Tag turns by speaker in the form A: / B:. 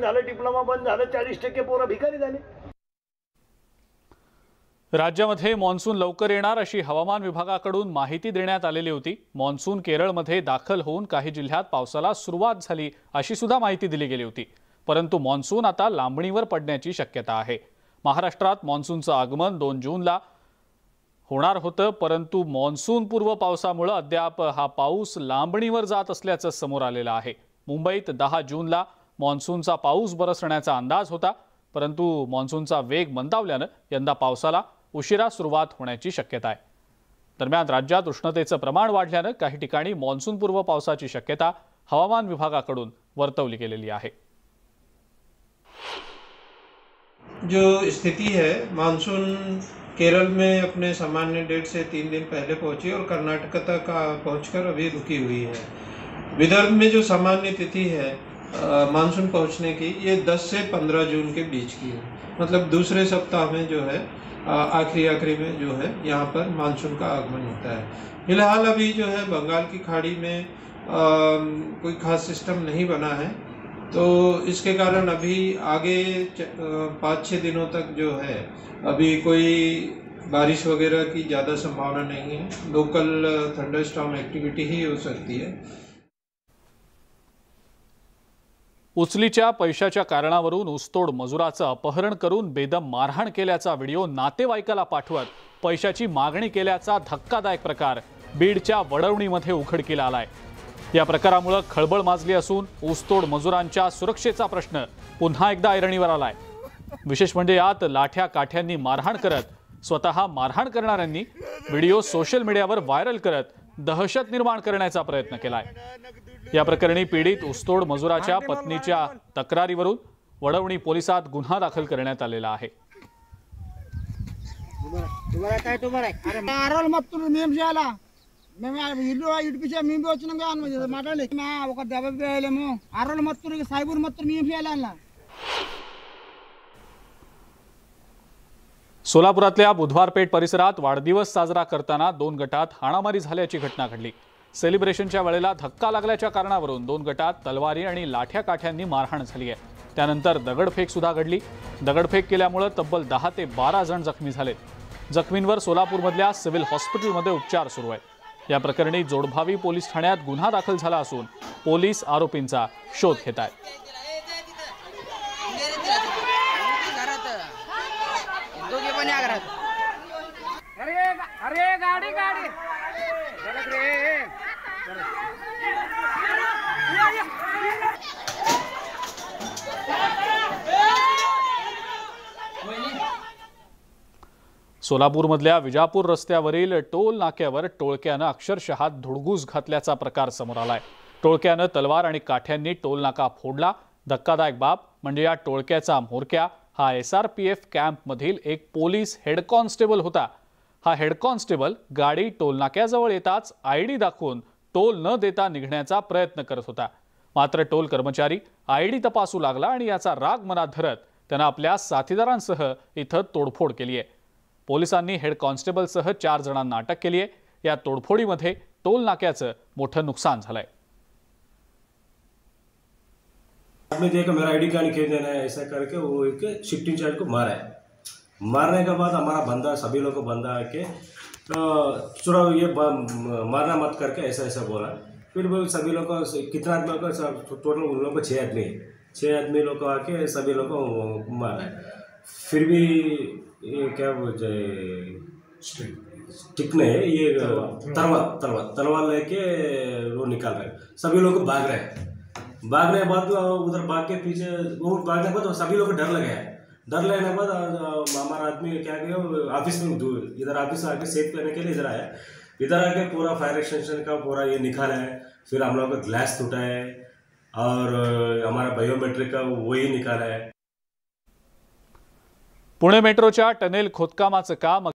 A: झालं डिप्लोमा बंद झालं चाळीस टक्के पोरं भिकारी झाले.
B: राज्यामध्ये मान्सून लवकर येणार अशी हवामान विभागाकडून माहिती देण्यात आलेली होती. मान्सून केरळमध्ये दाखल होऊन काही जिल्ह्यात पावसाला सुरुवात झाली अशी सुद्धा माहिती दिली गेली होती. परंतु मान्सून आता लांबणीवर पडण्याची शक्यता आहे. महाराष्ट्रात मान्सूनचं आगमन दोन जूनला होणार होतं परंतु मान्सूनपूर्व पूर्व अद्याप हा पाऊस लांबणीवर जात असल्याचं समोर आलेलं आहे. मुंबईत दहा जूनला मान्सूनचा पाऊस बरसण्याचा अंदाज होता परंतु मान्सूनचा वेग मंदावल्यानं यंदा पावसाला उशिरा सुरुवात होण्याची शक्यता आहे. दरम्यान राज्यात उष्णतेचं प्रमाण वाढल्यानं काही ठिकाणी मान्सूनपूर्व पावसाची शक्यता हवामान विभागाकडून वर्तवली गेलेली आहे.
C: जो स्थिति है मानसून केरल में अपने सामान्य डेट से तीन दिन पहले पहुंची और कर्नाटक तक पहुंचकर अभी रुकी हुई है। विदर्भ में जो सामान्य तिथि है मानसून पहुँचने की ये 10 से 15 जून के बीच की है। मतलब दूसरे सप्ताह में जो है आखिरी आखिरी में जो है यहाँ पर मानसून का आगमन होता है। फ़िलहाल अभी जो है बंगाल की खाड़ी में अ, कोई खास सिस्टम नहीं बना है। तो इसके कारण अभी आगे पाँच छः दिनों तक जो है अभी कोई बारिश वगैरह की ज़्यादा संभावना नहीं है। लोकल थंडर थंडरस्टॉर्म एक्टिविटी ही हो सकती है।
B: उचलीच्या पैशाच्या कारणावरून ऊसतोड मजुराचं अपहरण करून बेदम मारहाण केल्याचा व्हिडिओ नातेवाईकाला पाठवत पैशाची मागणी केल्याचा धक्कादायक प्रकार बीडच्या वडवणीमध्ये उघडकीला आलाय. या प्रकारामुळे खळबळ माजली असून ऊसतोड मजुरांच्या सुरक्षेचा प्रश्न पुन्हा एकदा ऐरणीवर आलाय. विशेष म्हणजे यात लाठ्या काठ्यांनी मारहाण करत स्वतः मारहाण करणाऱ्यांनी व्हिडिओ सोशल मीडियावर व्हायरल करत दहशत निर्माण करण्याचा प्रयत्न केलाय. या प्रकरणी पीडित ऊसतोड मजुराच्या पत्नीच्या तक्रारीवरून वडवणी पोलिसात गुन्हा दाखल करण्यात आलेला आहे
D: तुम्हारा काय तुम्हारा అరే ఆరోలు మొత్తం మేము చేయాలా మేము ఆ ఇల్లు ఇడిపించా మేము పోయి వచ్చినాం కానీ మాట్లాడలే మా ఒక దెబ్బ వేయలేము ఆరోలు మొత్తం సైబుర్ మొత్తం మేము చేయాలి అలా
B: सोलापुरातल्या बुधवारपेठ परिसरात वाढदिवस साजरा करताना दोन गटात हाणामारी झाल्याची घटना घडली सेलिब्रेशनच्या वेळेला धक्का लागल्याच्या कारणावरून दोन गटात तलवारी आणि लाठ्या काठ्यांनी मारहाण झाली आहे. त्यानंतर दगडफेक सुद्धा घडली. दगडफेक केल्यामुळे तब्बल दहा ते बारा जण जखमी झालेत जखमींवर सोलापूरमधल्या सिव्हिल हॉस्पिटलमध्ये उपचार सुरू आहेत. या प्रकरणी जोडभावी पोलीस ठाण्यात गुन्हा दाखल झाला असून पोलीस आरोपींचा शोध घेत आहेत.
D: अरे गाडी गाडी.
B: सोलापूरमधल्या विजापूर रस्त्यावरील टोल नाक्यावर टोळक्यानं अक्षरशः धुडगूस घातल्याचा प्रकार समोर आलाय. टोळक्यानं तलवार आणि काठ्यांनी टोल नाका फोडला. धक्कादायक बाब म्हणजे या टोळक्याचा म्होरक्या हा एस आर पी एफ कॅम्पमधील एक पोलीस हेड कॉन्स्टेबल होता. हा हेड कॉन्स्टेबल गाडी टोल नाक्याजवळ येताच आय डी दाखवून टोल न देता निघण्याचा प्रयत्न करत होता. मात्र टोल कर्मचारी आय डी तपासू लागला आणि याचा राग मनात धरत त्यानं आपल्या साथीदारांसह इथं तोडफोड केली आहे. पोलिसांनी हेड कॉन्स्टेबलसह चार जणांना अटक केली आहे. या तोडफोडीमध्ये टोल नाक्याचं मोठं नुकसान झालंय.
E: आपने देखा मेरा आईडी कार्ड खेल देना है ऐसा करके वो एक शिफ्टिंग चार्ज को मारा है। मारने के बाद हमारा बंदा सभी लोग को बंदा आके तो चुरा ये मारना मत करके ऐसा ऐसा बोला। फिर वो सभी लोग कितना आदमी का टोटल उन लोग को छः आदमी है। छः आदमी लोग को आके सभी लोग को मारा। है फिर भी ये क्या बोलते नहीं ये तलवार तलवार तलवार लेके वो निकाल रहे सभी लोग भाग रहे हैं। भागने के बाद, उधर भाग के पीछे, वो भागने के बाद सभी लोग को डर लगे डर लगने के बाद अ, क्या किया ऑफ़िस में दूर इधर ऑफ़िस आके सेव करने के लिए इधर आया। इधर आके पूरा फायर एक्सटेंशन का पूरा ये निकाला है। फिर हम लोग का ग्लास टूटा है और हमारा बायोमेट्रिक का वही निकाला है।
B: पुणे मेट्रो टनेल खोदकामाचं काम